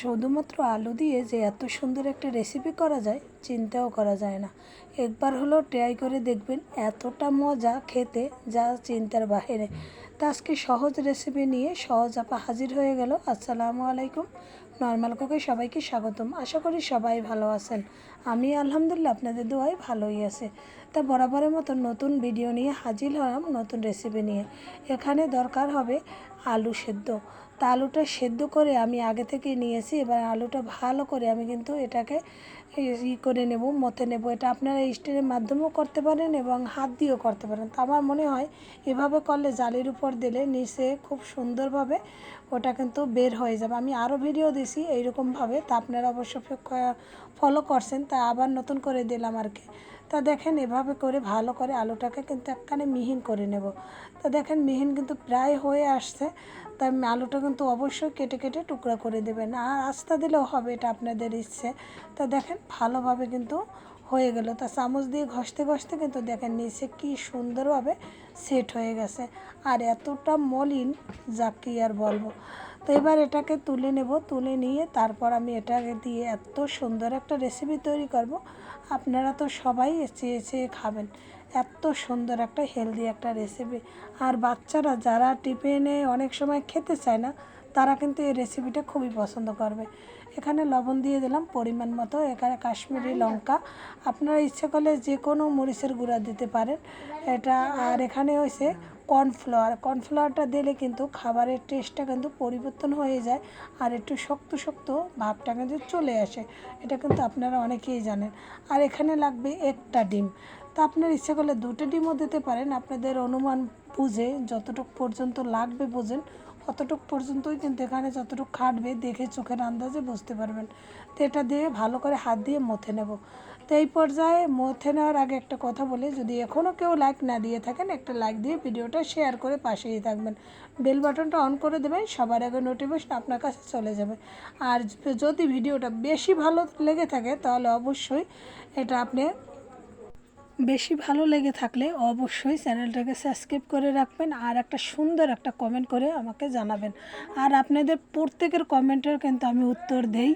শুধুমাত্র আলু দিয়ে যে এত সুন্দর একটা রেসিপি করা যায়, চিন্তাও করা যায় না। একবার হলেও ট্রাই করে দেখবেন এতটা মজা খেতে যা চিন্তার বাহিরে। তা আজকে সহজ রেসিপি নিয়ে সহজ আপা হাজির হয়ে গেল। আসসালামু আলাইকুম। নর্মাল কুকে সবাইকে স্বাগতম। আশা করি সবাই ভালো আছেন। আমি আলহামদুলিল্লাহ আপনাদের দোয়াই ভালোই আছে। তা বরাবরের মতো নতুন ভিডিও নিয়ে হাজির হলাম নতুন রেসিপি নিয়ে। এখানে দরকার হবে আলু সেদ্ধ। তা আলুটা সেদ্ধ করে আমি আগে থেকে নিয়েছি। এবার আলুটা ভালো করে আমি কিন্তু এটাকে ই করে নেব মতে নেব। এটা আপনারা স্টিলের মাধ্যমেও করতে পারেন এবং হাত দিয়েও করতে পারেন। তো আমার মনে হয় এভাবে করলে জালির উপর দিলে নিচে খুব সুন্দরভাবে ওটা কিন্তু বের হয়ে যাবে। আমি আরও ভিডিও দিছি, এইরকমভাবে। তা আপনারা অবশ্য ফলো করছেন, তা আবার নতুন করে দিলাম আর কি। তা দেখেন, এভাবে করে ভালো করে আলুটাকে কিন্তু একখানে মিহিন করে নেব। তা দেখেন, মিহিন কিন্তু প্রায় হয়ে আসছে। তাই আলুটা কিন্তু অবশ্যই কেটে কেটে টুকরা করে দেবেন। আর আস্তা দিলেও হবে, এটা আপনাদের ইচ্ছে। তা দেখেন, ভালোভাবে কিন্তু হয়ে গেল। তা চামচ দিয়ে ঘষতে ঘষতে কিন্তু দেখেন নিচে কি সুন্দরভাবে সেট হয়ে গেছে। আর এতটা মলিন, যা কি আর বলব। তো এবার এটাকে তুলে নেব, তুলে নিয়ে তারপর আমি এটাকে দিয়ে এত সুন্দর একটা রেসিপি তৈরি করব। আপনারা তো সবাই চেয়ে চেয়ে খাবেন। এত সুন্দর একটা হেলদি একটা রেসিপি আর বাচ্চারা যারা টিফিনে অনেক সময় খেতে চায় না, তারা কিন্তু এই রেসিপিটা খুবই পছন্দ করবে। এখানে লবণ দিয়ে দিলাম পরিমাণ মতো। এখানে কাশ্মীরি লঙ্কা। আপনারা ইচ্ছে করলে যে কোনো মরিচের গুঁড়া দিতে পারেন। এটা আর এখানে হয়েছে কর্নফ্লাওয়ার। কর্নফ্লাওয়ারটা দিলে কিন্তু খাবারের টেস্টটা কিন্তু পরিবর্তন হয়ে যায় আর একটু শক্ত শক্ত ভাবটা কিন্তু চলে আসে। এটা কিন্তু আপনারা অনেকেই জানেন। আর এখানে লাগবে একটা ডিম। তা আপনার ইচ্ছে করলে দুটো ডিমও দিতে পারেন। আপনাদের অনুমান বুঝে যতটুকু পর্যন্ত লাগবে বোঝেন অতটুক পর্যন্তই কিন্তু এখানে যতটুকু খাটবে দেখে চোখের আন্দাজে বুঝতে পারবেন। তো এটা দিয়ে ভালো করে হাত দিয়ে মথে নেব। তো এই পর্যায়ে মথে নেওয়ার আগে একটা কথা বলি, যদি এখনও কেউ লাইক না দিয়ে থাকেন, একটা লাইক দিয়ে ভিডিওটা শেয়ার করে পাশেই থাকবেন। বেল বাটনটা অন করে দেবেন, সবার আগে নোটিফিকেশন আপনার কাছে চলে যাবে। আর যদি ভিডিওটা বেশি ভালো লেগে থাকে, তাহলে অবশ্যই এটা আপনি বেশি ভালো লেগে থাকলে অবশ্যই চ্যানেলটাকে সাবস্ক্রাইব করে রাখবেন আর একটা সুন্দর একটা কমেন্ট করে আমাকে জানাবেন। আর আপনাদের প্রত্যেকের কমেন্টের কিন্তু আমি উত্তর দেই।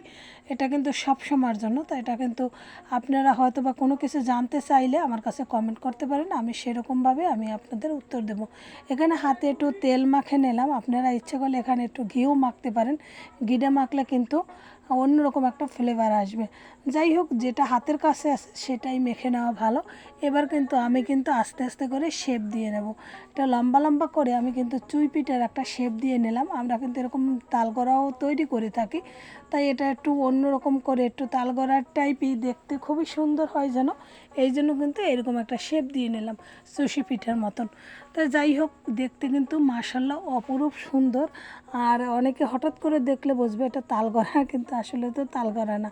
এটা কিন্তু সব সময়ের জন্য, তো এটা কিন্তু আপনারা হয়তো বা কোনো কিছু জানতে চাইলে আমার কাছে কমেন্ট করতে পারেন। আমি সেরকমভাবে আমি আপনাদের উত্তর দেব। এখানে হাতে একটু তেল মাখে নিলাম। আপনারা ইচ্ছে করলে এখানে একটু ঘিও মাখতে পারেন। ঘিটা মাখলে কিন্তু অন্যরকম একটা ফ্লেভার আসবে। যাই হোক, যেটা হাতের কাছে আছে সেটাই মেখে নেওয়া ভালো। এবার কিন্তু আমি কিন্তু আস্তে আস্তে করে শেপ দিয়ে নেব। এটা লম্বা লম্বা করে আমি কিন্তু চুই পিঠার একটা শেপ দিয়ে নিলাম। আমরা কিন্তু এরকম তালগড়াও তৈরি করে থাকি। তাই এটা একটু অন্যরকম করে একটু তালগড়ার টাইপই দেখতে খুবই সুন্দর হয় যেন। এই জন্য কিন্তু এরকম একটা শেপ দিয়ে নিলাম। সুশি পিঠার মতন। তা যাই হোক, দেখতে কিন্তু মাসাল্লাহ অপরূপ সুন্দর। আর অনেকে হঠাৎ করে দেখলে বুঝবে এটা তালগড়া, কিন্তু আসলে তো তালগড়া না।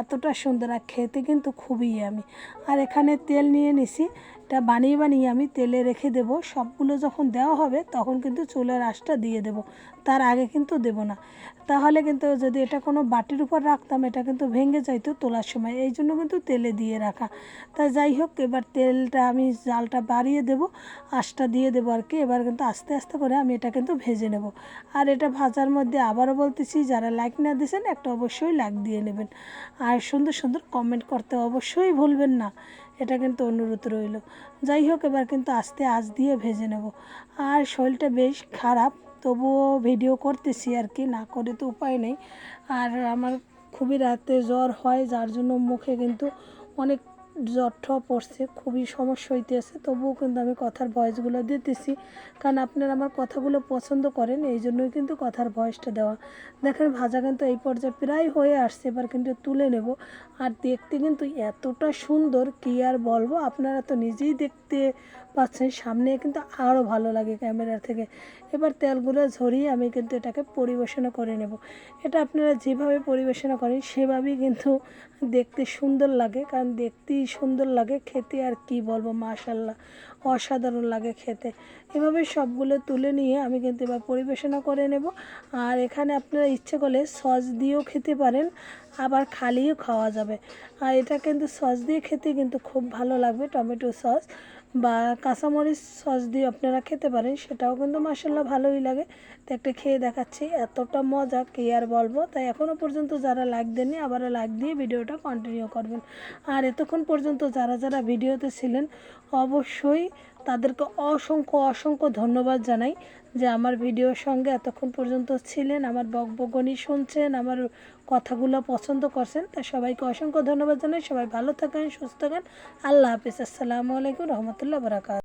এতটা সুন্দর আর খেতে কিন্তু খুবই আমি আর এখানে তেল নিয়ে নিছি। এটা বানিয়ে বানিয়ে আমি তেলে রেখে দেব। সবগুলো যখন দেওয়া হবে, তখন কিন্তু চুলের আঁশটা দিয়ে দেব। তার আগে কিন্তু দেব না। তাহলে কিন্তু যদি এটা কোনো বাটির উপর রাখতাম, এটা কিন্তু ভেঙে যাইতো তোলার সময়। এই জন্য কিন্তু তেলে দিয়ে রাখা। তা যাই হোক, এবার তেলটা আমি জালটা বাড়িয়ে দেব আঁশটা দিয়ে দেবো আর কি। এবার কিন্তু আস্তে আস্তে করে আমি এটা কিন্তু ভেজে নেব। আর এটা ভাজার মধ্যে আবারও বলতেছি, যারা লাইক না দিয়েছেন, একটা অবশ্যই লাইক দিয়ে নেবেন। আর সুন্দর সুন্দর কমেন্ট করতে অবশ্যই ভুলবেন না। এটা কিন্তু অনুরোধ রইল। যাই হোক, এবার কিন্তু আস্তে আজ দিয়ে ভেজে নেব। আর শরীরটা বেশ খারাপ, তবুও ভিডিও করতেছি আর কি, না করে তো উপায় নেই। আর আমার খুবই রাতে জ্বর হয়, যার জন্য মুখে কিন্তু অনেক ঠর পড়ছে, খুবই সমস্যা হইতেছে। তবুও কিন্তু আমি কথার ভয়েসগুলো দিতেছি, কারণ আপনারা আমার কথাগুলো পছন্দ করেন, এই জন্যই কিন্তু কথার ভয়েসটা দেওয়া। দেখেন, ভাজা কিন্তু এই পর্যায়ে প্রায় হয়ে আসছে, এবার কিন্তু তুলে নেব। আর দেখতে কিন্তু এতটা সুন্দর, কি আর বলব, আপনারা তো নিজেই দেখতে পাচ্ছেন, সামনে কিন্তু আরও ভালো লাগে ক্যামেরা থেকে। এবার তেলগুলো ঝরিয়ে আমি কিন্তু এটাকে পরিবেশনা করে নেব। এটা আপনারা যেভাবে পরিবেশনা করেন, সেভাবেই কিন্তু দেখতে সুন্দর লাগে, কারণ দেখতেই সুন্দর লাগে খেতে, আর কি বলব মাশাল্লাহ অসাধারণ লাগে খেতে। এভাবে সবগুলো তুলে নিয়ে আমি কিন্তু এবার পরিবেশনা করে নেব। আর এখানে আপনারা ইচ্ছে করলে সস দিয়েও খেতে পারেন, আবার খালিও খাওয়া যাবে। আর এটা কিন্তু সস দিয়ে খেতে কিন্তু খুব ভালো লাগবে, টমেটো সস। বা কাঁচামরিচ সস দিয়ে আপনারা খেতে পারেন, সেটাও কিন্তু মাসাল্লাহ ভালোই লাগে। তো একটা খেয়ে দেখাচ্ছি, এতটা মজা, কি আর বলব? তাই এখনও পর্যন্ত যারা লাইক দেননি, আবারও লাইক দিয়ে ভিডিওটা কন্টিনিউ করবেন। আর এতক্ষণ পর্যন্ত যারা যারা ভিডিওতে ছিলেন, অবশ্যই তাদেরকে অসংখ্য অসংখ্য ধন্যবাদ জানাই যে আমার ভিডিওর সঙ্গে এতক্ষণ পর্যন্ত ছিলেন, আমার বকবকনি শুনছেন, আমার কথাগুলো পছন্দ করছেন। তা সবাইকে অসংখ্য ধন্যবাদ জানাই। সবাই ভালো থাকেন, সুস্থ থাকেন। আল্লাহ হাফিজ। আসসালামু আলাইকুম রহমতুল্লাহ বরাকাত